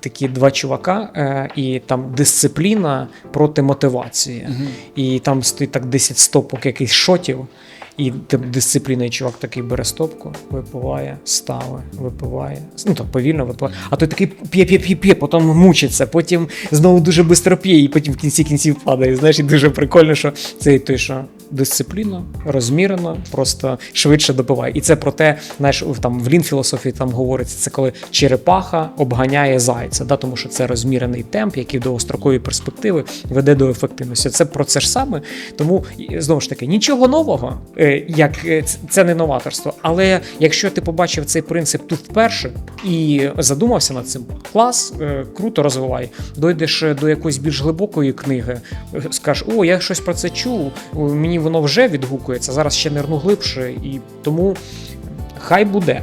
такі два чувака, е, і там дисципліна проти мотивації. І там стоїть так 10 стопок якихось шотів. І тим дисципліною чувак такий бере стопку, випиває, стави, випиває. Ну так повільно випиває. А той такий п'є, п'є, п'є, п'є, потім мучиться, потім знову дуже швидко п'є, і потім в кінці кінців падає. Знаєш, і дуже прикольно, що це той, що дисципліна, розмірено, просто швидше допиває. І це про те, знаєш, там в лін філософії там говориться, це коли черепаха обганяє зайця, да, тому що це розмірений темп, який в довгостроковій перспективи веде до ефективності. Це про це ж саме. Тому знову ж таки, нічого нового, е, як е, це не новаторство. Але якщо ти побачив цей принцип тут вперше і задумався над цим, клас, е, круто розвивай. Дойдеш до якоїсь більш глибокої книги, скажеш, о, я щось про це чув, о, мені воно вже відгукується. Зараз ще нирну глибше, і тому хай буде.